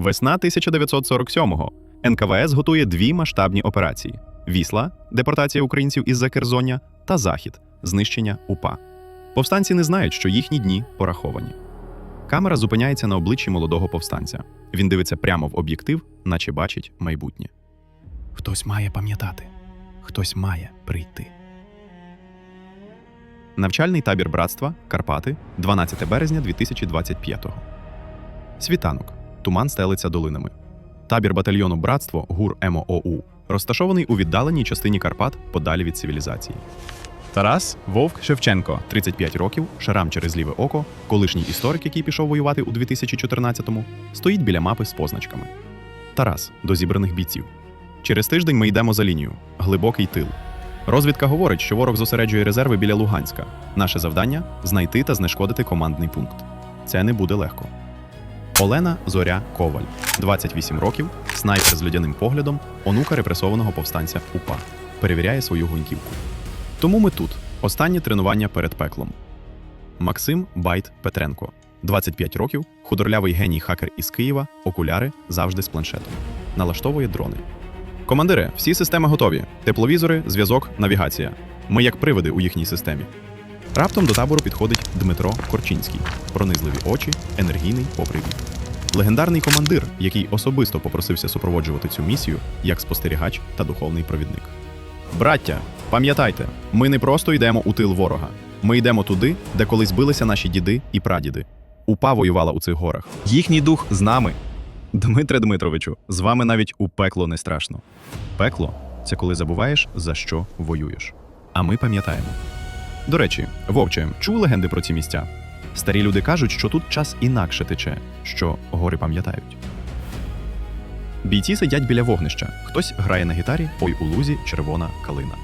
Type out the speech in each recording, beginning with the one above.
Весна 1947-го. НКВС готує дві масштабні операції: Вісла депортація українців із Закерзоння та Захід знищення УПА. Повстанці не знають, що їхні дні пораховані. Камера зупиняється на обличчі молодого повстанця. Він дивиться прямо в об'єктив, наче бачить майбутнє. Хтось має пам'ятати, хтось має прийти. Навчальний табір братства Карпати, 12 березня 2025-го. Світанок. Туман стелиться долинами. Табір батальйону Братство ГУР МООУ розташований у віддаленій частині Карпат подалі від цивілізації. Тарас Вовк Шевченко, 35 років, шарам через ліве око, колишній історик, який пішов воювати у 2014-му, стоїть біля мапи з позначками. Тарас до зібраних бійців. Через тиждень ми йдемо за лінію. Глибокий тил. Розвідка говорить, що ворог зосереджує резерви біля Луганська. Наше завдання знайти та знешкодити командний пункт. Це не буде легко. Олена Зоря Коваль, 28 років, снайпер з людяним поглядом, онука репресованого повстанця УПА. Перевіряє свою гвинтівку. Тому ми тут. Останнє тренування перед пеклом. Максим Байт Петренко, 25 років, худорлявий геній хакер із Києва, окуляри завжди з планшетом. Налаштовує дрони. Командири, всі системи готові: тепловізори, зв'язок, навігація. Ми як привиди у їхній системі. Раптом до табору підходить Дмитро Корчинський, пронизливі очі, енергійний попри вік. Легендарний командир, який особисто попросився супроводжувати цю місію як спостерігач та духовний провідник. Браття, пам'ятайте, ми не просто йдемо у тил ворога. Ми йдемо туди, де колись билися наші діди і прадіди. УПА воювала у цих горах. Їхній дух з нами. Дмитре Дмитровичу, з вами навіть у пекло не страшно. Пекло це коли забуваєш, за що воюєш. А ми пам'ятаємо. До речі, Вовче, чув легенди про ці місця? Старі люди кажуть, що тут час інакше тече, що гори пам'ятають. Бійці сидять біля вогнища. Хтось грає на гітарі, ой у лузі червона калина.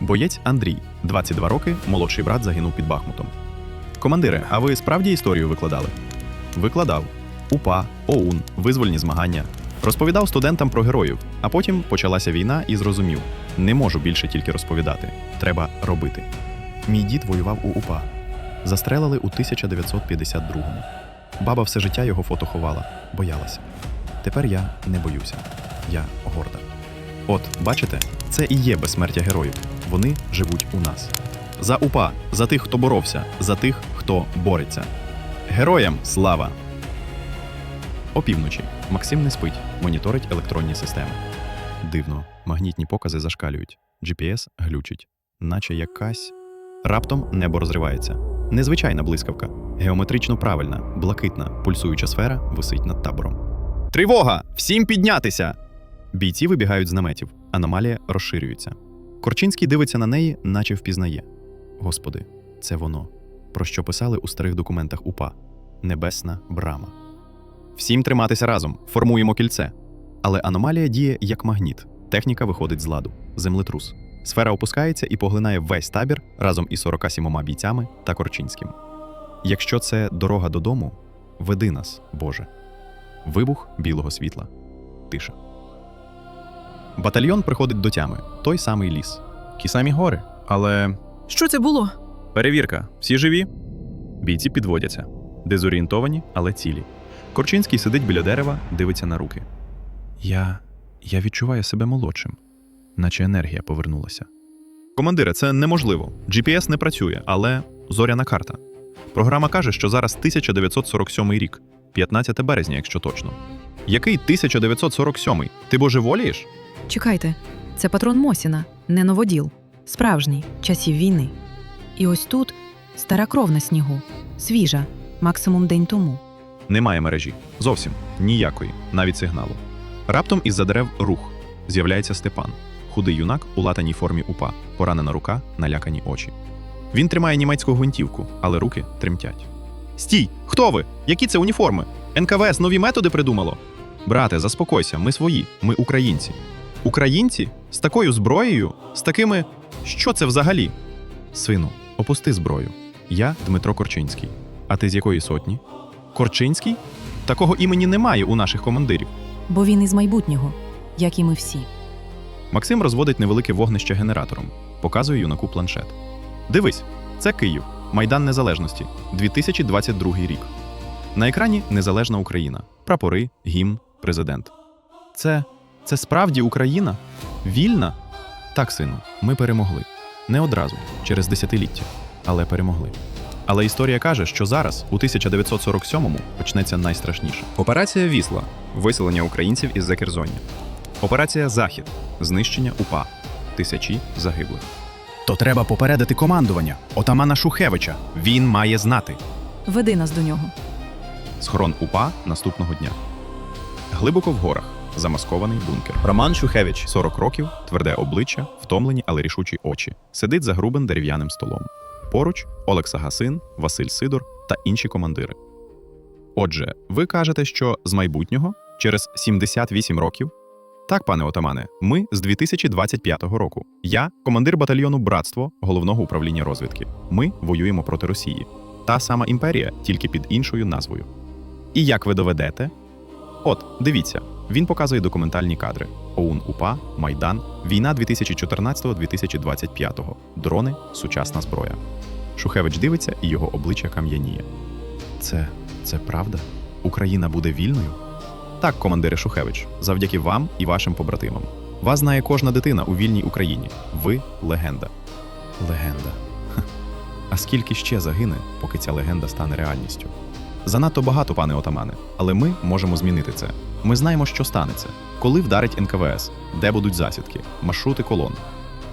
Боєць Андрій, 22 роки, молодший брат загинув під Бахмутом. Командире, а ви справді історію викладали? Викладав. УПА, ОУН, визвольні змагання. Розповідав студентам про героїв, а потім почалася війна і зрозумів: не можу більше тільки розповідати, треба робити. Мій дід воював у УПА. Застрелили у 1952-му. Баба все життя його фото ховала, боялася. Тепер я не боюся. Я горда. От, бачите, це і є безсмертя героїв. Вони живуть у нас. За УПА, за тих, хто боровся, за тих, хто бореться. Героям слава! Опівночі Максим не спить, моніторить електронні системи. Дивно, магнітні покази зашкалюють, GPS глючить, наче якась. Раптом небо розривається. Незвичайна блискавка, геометрично правильна, блакитна, пульсуюча сфера висить над табором. Тривога! Всім піднятися! Бійці вибігають з наметів. Аномалія розширюється. Корчинський дивиться на неї, наче впізнає. Господи, це воно, про що писали у старих документах УПА Небесна брама. Всім триматися разом, формуємо кільце. Але аномалія діє як магніт. Техніка виходить з ладу, землетрус. Сфера опускається і поглинає весь табір разом із 47 бійцями та Корчинським. Якщо це дорога додому, веди нас, Боже. Вибух білого світла. Тиша. Батальйон приходить до тями. Той самий ліс. Ті самі гори. Але Що це було? Перевірка. Всі живі? Бійці підводяться. Дезорієнтовані, але цілі. Корчинський сидить біля дерева, дивиться на руки. Я. Я відчуваю себе молодшим, наче енергія повернулася. Командире, це неможливо. GPS не працює, але зоряна карта. Програма каже, що зараз 1947 рік, 15 березня, якщо точно. Який 1947? Ти божеволієш? Чекайте, це патрон Мосіна, не новоділ. Справжній, часів війни. І ось тут стара кров на снігу, свіжа, максимум день тому. Немає мережі. Зовсім ніякої, навіть сигналу. Раптом із-за дерев рух. З'являється Степан, худий юнак у латаній формі упа, поранена рука, налякані очі. Він тримає німецьку гвинтівку, але руки тремтять. Стій! Хто ви? Які це уніформи? НКВС нові методи придумало. Брате, заспокойся, ми свої, ми українці. Українці? З такою зброєю? З такими. Що це взагалі? Сину, опусти зброю. Я Дмитро Корчинський. А ти з якої сотні? Корчинський? Такого імені немає у наших командирів. Бо він із майбутнього, як і ми всі. Максим розводить невелике вогнище генератором, показує юнаку планшет. Дивись, це Київ, Майдан Незалежності, 2022 рік. На екрані незалежна Україна, прапори, гімн, президент. Це це справді Україна? Вільна? Так, сину, ми перемогли. Не одразу, через десятиліття, але перемогли. Але історія каже, що зараз, у 1947-му, почнеться найстрашніше. Операція Вісла виселення українців із Закерзоння. Операція Захід знищення УПА. Тисячі загиблих. То треба попередити командування отамана Шухевича. Він має знати. Веди нас до нього. Схорон УПА наступного дня. Глибоко в горах. Замаскований бункер. Роман Шухевич. 40 років, тверде обличчя, втомлені, але рішучі очі. Сидить за грубим дерев'яним столом. Поруч Олекса Гасин, Василь Сидор та інші командири. Отже, ви кажете, що з майбутнього через 78 років. Так, пане отамане, ми з 2025 року. Я командир батальйону Братство головного управління розвідки. Ми воюємо проти Росії. Та сама імперія, тільки під іншою назвою. І як ви доведете? От, дивіться, він показує документальні кадри: ОУН УПА, Майдан, війна 2014-2025, дрони, сучасна зброя. Шухевич дивиться, і його обличчя кам'яніє. Це це правда? Україна буде вільною? Так, командире Шухевич, завдяки вам і вашим побратимам. Вас знає кожна дитина у вільній Україні. Ви легенда. Легенда. Ха. А скільки ще загине, поки ця легенда стане реальністю? Занадто багато, пане отамане, але ми можемо змінити це. Ми знаємо, що станеться, коли вдарить НКВС, де будуть засідки, маршрути колон.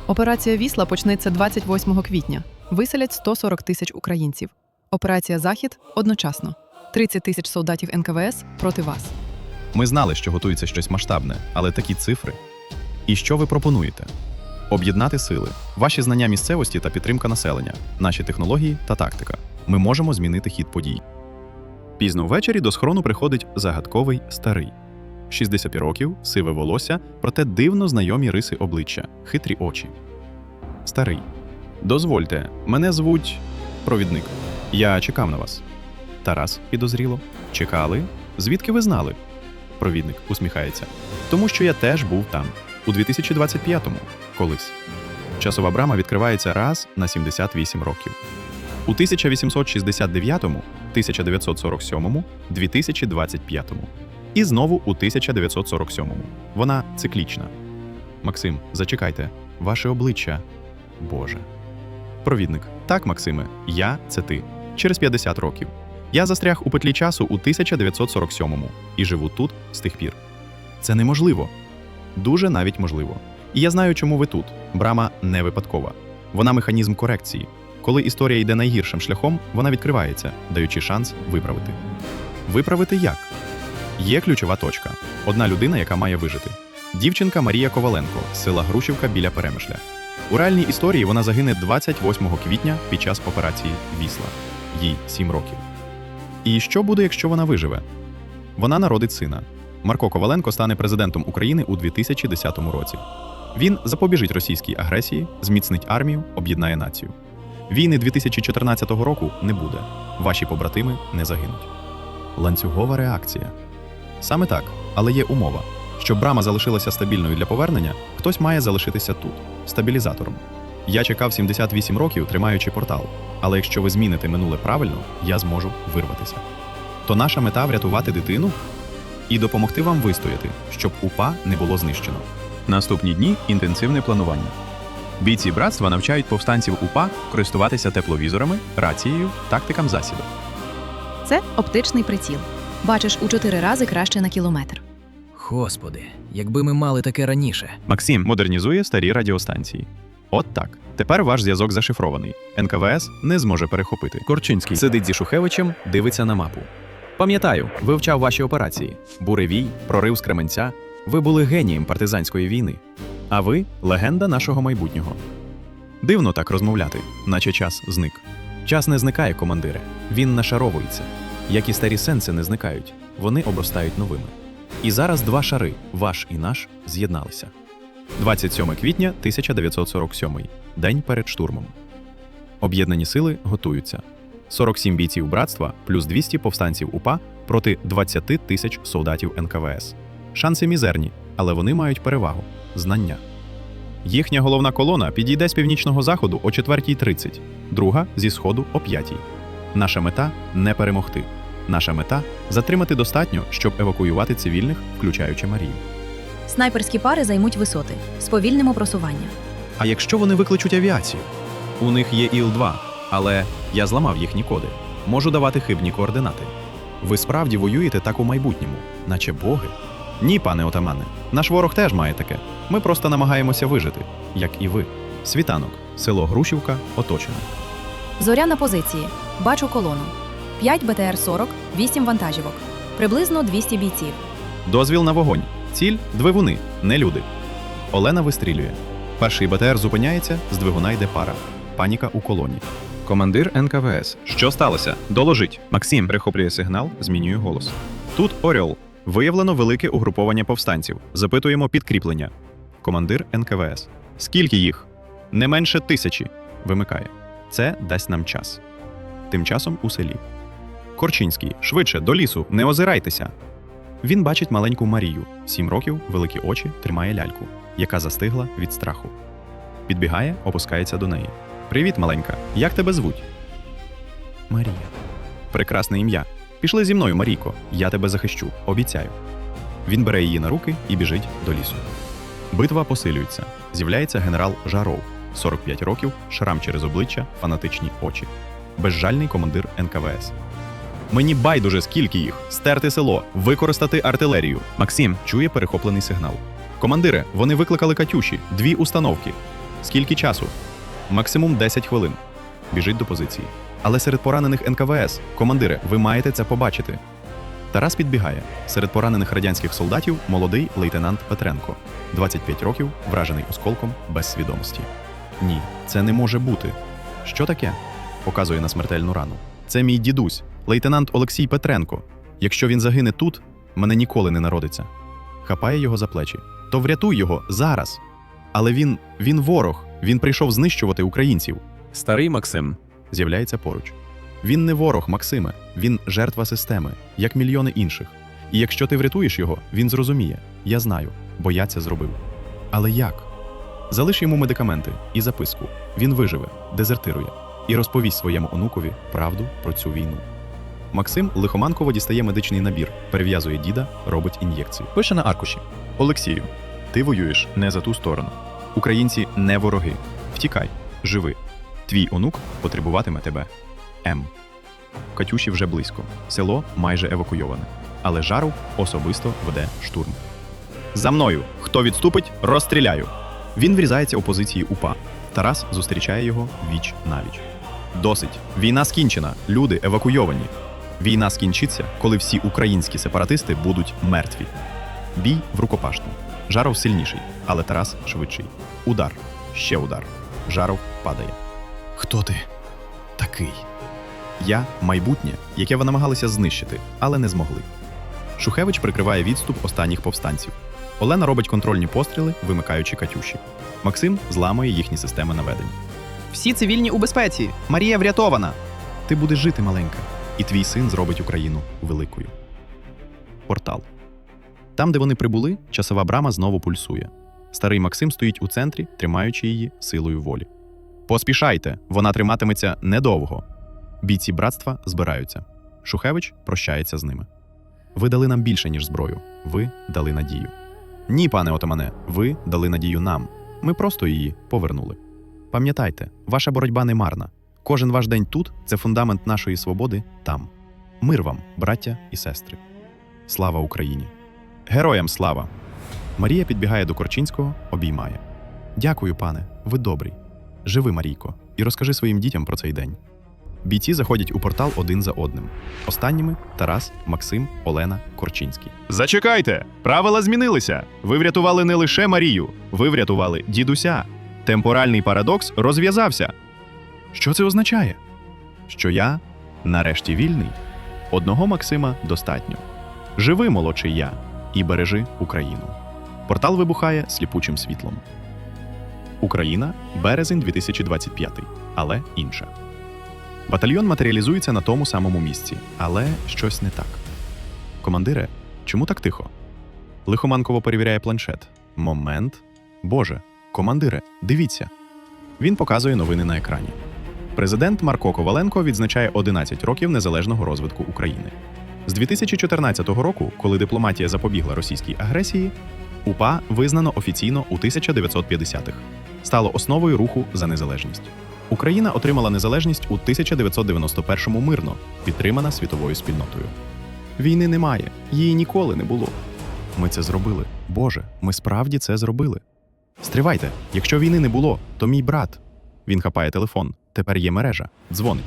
Операція Вісла почнеться 28 квітня. Виселять 140 тисяч українців. Операція Захід одночасно. 30 тисяч солдатів НКВС проти вас. Ми знали, що готується щось масштабне, але такі цифри. І що ви пропонуєте? Об'єднати сили, ваші знання місцевості та підтримка населення, наші технології та тактика. Ми можемо змінити хід подій. Пізно ввечері до схорону приходить загадковий старий. 60 років, сиве волосся, проте дивно знайомі риси обличчя, хитрі очі. Старий. Дозвольте, мене звуть провідник. Я чекав на вас. Тарас підозріло. Чекали? Звідки ви знали? Провідник усміхається. Тому що я теж був там, у 2025-му, колись. Часова брама відкривається раз на 78 років. У 1869-му, 1947-му, 2025-му. І знову у 1947-му. Вона циклічна. Максим, зачекайте, ваше обличчя. Боже. Провідник. Так, Максиме, я це ти. Через 50 років. Я застряг у петлі часу у 1947-му і живу тут з тих пір. Це неможливо. Дуже навіть можливо. І я знаю, чому ви тут. Брама не випадкова. Вона механізм корекції. Коли історія йде найгіршим шляхом, вона відкривається, даючи шанс виправити. Виправити як? Є ключова точка. Одна людина, яка має вижити. Дівчинка Марія Коваленко з села Грушівка біля Перемишля. У реальній історії вона загине 28 квітня під час операції Вісла. Їй 7 років. І що буде, якщо вона виживе? Вона народить сина. Марко Коваленко стане президентом України у 2010 році. Він запобіжить російській агресії, зміцнить армію, об'єднає націю. Війни 2014 року не буде. Ваші побратими не загинуть. Ланцюгова реакція. Саме так, але є умова. Щоб брама залишилася стабільною для повернення, хтось має залишитися тут, стабілізатором. Я чекав 78 років, тримаючи портал. Але якщо ви зміните минуле правильно, я зможу вирватися. То наша мета врятувати дитину і допомогти вам вистояти, щоб УПА не було знищено. Наступні дні інтенсивне планування. Бійці братства навчають повстанців УПА користуватися тепловізорами, рацією, тактикам засідок. Це оптичний приціл. Бачиш у чотири рази краще на кілометр. Господи, якби ми мали таке раніше. Максим модернізує старі радіостанції. От так. Тепер ваш зв'язок зашифрований. НКВС не зможе перехопити. Корчинський. Сидить зі Шухевичем, дивиться на мапу. Пам'ятаю, вивчав ваші операції: Буревій, прорив з Кременця. Ви були генієм партизанської війни. А ви легенда нашого майбутнього. Дивно так розмовляти, наче час зник. Час не зникає, командире. Він нашаровується. Як і старі сенси не зникають, вони обростають новими. І зараз два шари, ваш і наш, з'єдналися. 27 квітня 1947, день перед штурмом. Об'єднані сили готуються. 47 бійців братства плюс 200 повстанців УПА проти 20 тисяч солдатів НКВС. Шанси мізерні, але вони мають перевагу знання. Їхня головна колона підійде з північного заходу о 4.30, друга зі сходу о 5. Наша мета не перемогти, Наша мета затримати достатньо, щоб евакуювати цивільних, включаючи Марію. Снайперські пари займуть висоти. Сповільнимо просування. А якщо вони викличуть авіацію? У них є ІЛ-2, але я зламав їхні коди. Можу давати хибні координати. Ви справді воюєте так у майбутньому, наче боги? Ні, пане отамане. Наш ворог теж має таке. Ми просто намагаємося вижити, як і ви. Світанок, село Грушівка, оточене. Зоря на позиції. Бачу колону. 5 БТР-40, 8 вантажівок. Приблизно 200 бійців. Дозвіл на вогонь. Ціль двигуни, не люди. Олена вистрілює. Перший БТР зупиняється, з двигуна йде пара. Паніка у колоні. Командир НКВС. Що сталося? Доложіть. Максим перехоплює сигнал, змінює голос. Тут Оріол. Виявлено велике угруповання повстанців. Запитуємо підкріплення. Командир НКВС. Скільки їх? Не менше тисячі. Вимикає. Це дасть нам час. Тим часом у селі. Корчинський, швидше, до лісу, не озирайтеся. Він бачить маленьку Марію, сім років, великі очі, тримає ляльку, яка застигла від страху. Підбігає, опускається до неї. Привіт, маленька. Як тебе звуть? Марія. Прекрасне ім'я. Пішли зі мною, Марійко. Я тебе захищу, обіцяю. Він бере її на руки і біжить до лісу. Битва посилюється. З'являється генерал Жаров, 45 років, шрам через обличчя, фанатичні очі. Безжальний командир НКВС. Мені байдуже, скільки їх. Стерти село, використати артилерію. Максим чує перехоплений сигнал. Командире, вони викликали Катюші, дві установки. Скільки часу? Максимум 10 хвилин. Біжить до позиції. Але серед поранених НКВС, командире, ви маєте це побачити. Тарас підбігає. Серед поранених радянських солдатів молодий лейтенант Петренко, 25 років, вражений осколком без свідомості. Ні, це не може бути. Що таке? Показує на смертельну рану. Це мій дідусь, лейтенант Олексій Петренко. Якщо він загине тут, мене ніколи не народиться. Хапає його за плечі. То врятуй його зараз. Але він він ворог. Він прийшов знищувати українців. Старий Максим. З'являється поруч. Він не ворог, Максиме, він жертва системи, як мільйони інших. І якщо ти врятуєш його, він зрозуміє. Я знаю, бо я це зробив. Але як? Залиш йому медикаменти і записку. Він виживе, дезертирує і розповість своєму онукові правду про цю війну. Максим лихоманково дістає медичний набір, перев'язує діда, робить ін'єкцію. Пише на аркуші: Олексію, ти воюєш не за ту сторону. Українці не вороги. Втікай, живи. Твій онук потребуватиме тебе. М. Катюші вже близько. Село майже евакуйоване. Але Жаров особисто веде штурм. За мною! Хто відступить, розстріляю. Він врізається у позиції УПА. Тарас зустрічає його віч навіч. Досить. Війна скінчена. Люди евакуйовані. Війна скінчиться, коли всі українські сепаратисти будуть мертві. Бій в рукопашну. Жаров сильніший, але Тарас швидший. Удар. Ще удар. Жаров падає. Хто ти? Такий. Я майбутнє, яке ви намагалися знищити, але не змогли. Шухевич прикриває відступ останніх повстанців. Олена робить контрольні постріли, вимикаючи Катюші. Максим зламує їхні системи наведення. Всі цивільні у безпеці. Марія врятована. Ти будеш жити, маленька, і твій син зробить Україну великою. Портал. Там, де вони прибули, часова брама знову пульсує. Старий Максим стоїть у центрі, тримаючи її силою волі. Поспішайте, вона триматиметься недовго. Бійці братства збираються. Шухевич прощається з ними. Ви дали нам більше, ніж зброю. Ви дали надію. Ні, пане отамане, ви дали надію нам. Ми просто її повернули. Пам'ятайте, ваша боротьба не марна. Кожен ваш день тут це фундамент нашої свободи там. Мир вам, браття і сестри. Слава Україні! Героям слава! Марія підбігає до Корчинського, обіймає. Дякую, пане, ви добрий. Живи, Марійко, і розкажи своїм дітям про цей день. Бійці заходять у портал один за одним. Останніми Тарас, Максим, Олена, Корчинський. Зачекайте! Правила змінилися. Ви врятували не лише Марію, ви врятували дідуся. Темпоральний парадокс розв'язався. Що це означає? Що я нарешті вільний. Одного Максима достатньо. Живи, молодший я, і бережи Україну. Портал вибухає сліпучим світлом. Україна, березень 2025, але інша. Батальйон матеріалізується на тому самому місці, але щось не так. Командире, чому так тихо? Лихоманково перевіряє планшет. Момент. Боже, командире, дивіться. Він показує новини на екрані. Президент Марко Коваленко відзначає 11 років незалежного розвитку України. З 2014 року, коли дипломатія запобігла російській агресії, УПА визнано офіційно у 1950-х, стало основою руху за незалежність. Україна отримала незалежність у 1991-му мирно, підтримана світовою спільнотою. Війни немає, її ніколи не було. Ми це зробили. Боже, ми справді це зробили. Стривайте, якщо війни не було, то мій брат. Він хапає телефон. Тепер є мережа. Дзвонить.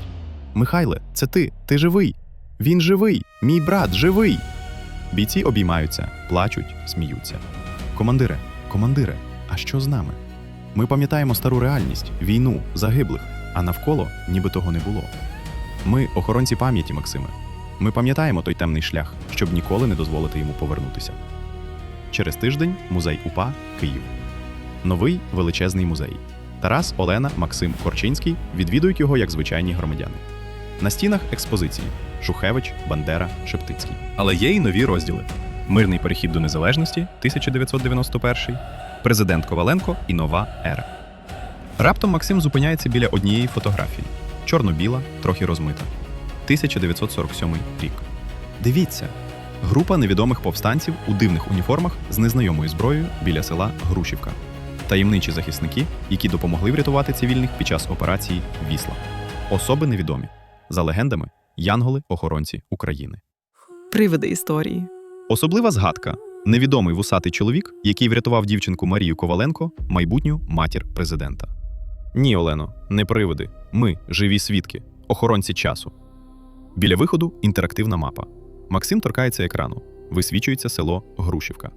Михайле, це ти, ти живий. Він живий, мій брат живий. Бійці обіймаються, плачуть, сміються. Командире, командире, а що з нами? Ми пам'ятаємо стару реальність, війну, загиблих, а навколо ніби того не було. Ми охоронці пам'яті, Максиме. Ми пам'ятаємо той темний шлях, щоб ніколи не дозволити йому повернутися. Через тиждень музей УПА Київ. Новий величезний музей. Тарас, Олена, Максим Корчинський відвідують його як звичайні громадяни. На стінах експозиції Шухевич, Бандера, Шептицький. Але є й нові розділи: Мирний перехід до незалежності 1991, Президент Коваленко і нова ера. Раптом Максим зупиняється біля однієї фотографії: чорно-біла, трохи розмита. 1947 рік. Дивіться, група невідомих повстанців у дивних уніформах з незнайомою зброєю біля села Грушівка. Таємничі захисники, які допомогли врятувати цивільних під час операції Вісла. Особи невідомі. За легендами, янголи-охоронці України. Привиди історії. Особлива згадка невідомий вусатий чоловік, який врятував дівчинку Марію Коваленко, майбутню матір президента. Ні, Олено, не привиди. Ми живі свідки, охоронці часу. Біля виходу інтерактивна мапа. Максим торкається екрану. Висвічується село Грушівка.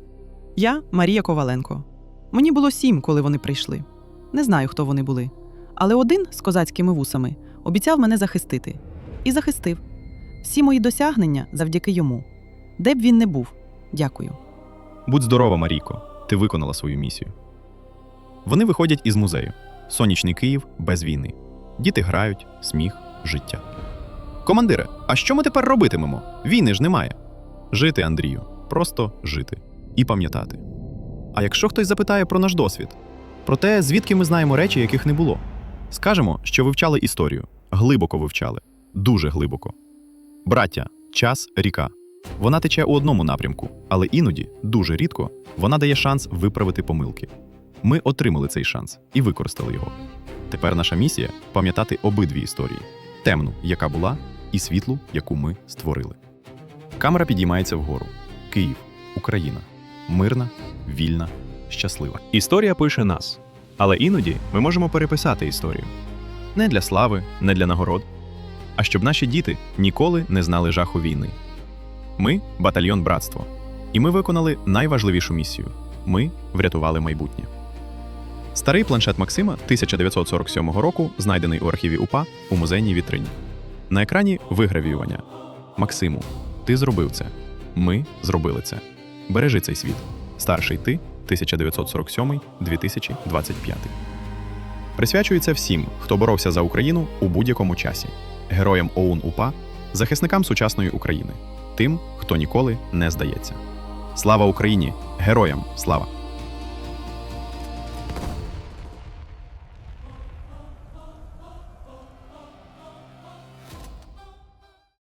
Я Марія Коваленко. Мені було сім, коли вони прийшли. Не знаю, хто вони були. Але один з козацькими вусами обіцяв мене захистити. І захистив. Всі мої досягнення завдяки йому. Де б він не був. Дякую. Будь здорова, Марійко, ти виконала свою місію. Вони виходять із музею. Сонячний Київ без війни. Діти грають, сміх, життя. Командире, а що ми тепер робитимемо? Війни ж немає. Жити, Андрію, просто жити і пам'ятати. А якщо хтось запитає про наш досвід, про те, звідки ми знаємо речі, яких не було, скажемо, що вивчали історію, глибоко вивчали, дуже глибоко. Браття, час, ріка. Вона тече у одному напрямку, але іноді, дуже рідко, вона дає шанс виправити помилки. Ми отримали цей шанс і використали його. Тепер наша місія пам'ятати обидві історії: темну, яка була, і світлу, яку ми створили. Камера підіймається вгору. Київ, Україна. Мирна, вільна, щаслива. Історія пише нас. Але іноді ми можемо переписати історію. Не для слави, не для нагород, а щоб наші діти ніколи не знали жаху війни. Ми батальйон братство. І ми виконали найважливішу місію ми врятували майбутнє. Старий планшет Максима 1947 року знайдений у архіві УПА у музейній вітрині. На екрані вигравіювання. Максиму, ти зробив це. Ми зробили це. Бережи цей світ. Старший ти 1947-2025. Присвячується всім, хто боровся за Україну у будь-якому часі, героям ОУН УПА, захисникам сучасної України, тим, хто ніколи не здається. Слава Україні! Героям слава!